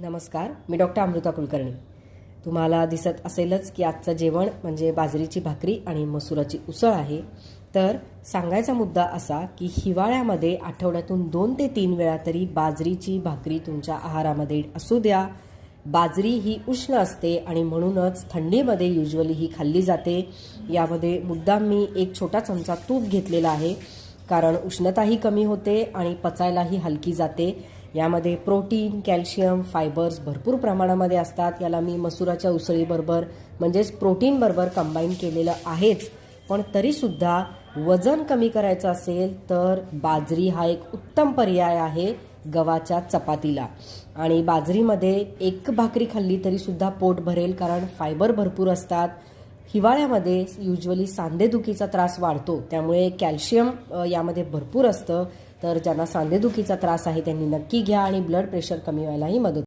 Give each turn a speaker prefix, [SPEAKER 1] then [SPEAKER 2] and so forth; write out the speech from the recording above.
[SPEAKER 1] नमस्कार मी डॉक्टर अमृता कुलकर्णी. तुम्हाला दिसत असेलच की आजचं जेवण म्हणजे बाजरीची भाकरी आणि मसुराची उसळ आहे. तर सांगायचा मुद्दा असा की हिवाळ्यामध्ये आठवड्यातून दोन ते तीन वेळा तरी बाजरीची भाकरी तुमच्या आहारामध्ये असू द्या. बाजरी ही उष्ण असते आणि म्हणूनच थंडीमध्ये युजली ही खाल्ली जाते. यामध्ये मुद्दाम मी एक छोटा चमचा तूप घेतलेला आहे. कारण उष्णताही कमी होते आणि पचायलाही हलकी जाते. यामध्ये प्रोटीन कॅल्शियम फायबर्स भरपूर प्रमाणामध्ये असतात. याला मी मसुराच्या उसळीबरोबर म्हणजेच प्रोटीनबरोबर कंबाईन केलेलं आहेच. पण तरीसुद्धा वजन कमी करायचं असेल तर बाजरी हा एक उत्तम पर्याय आहे गव्हाच्या चपातीला. आणि बाजरीमध्ये एक भाकरी खाल्ली तरीसुद्धा पोट भरेल कारण फायबर भरपूर असतात. हिवाळ्यामध्ये युजली सांधेदुखीचा त्रास वाढतो. त्यामुळे कॅल्शियम यामध्ये भरपूर असतं. तर ज्यांना सांधेदुखीचा त्रास आहे त्यांनी नक्की घ्या आणि ब्लड प्रेशर कमी व्हायलाही मदत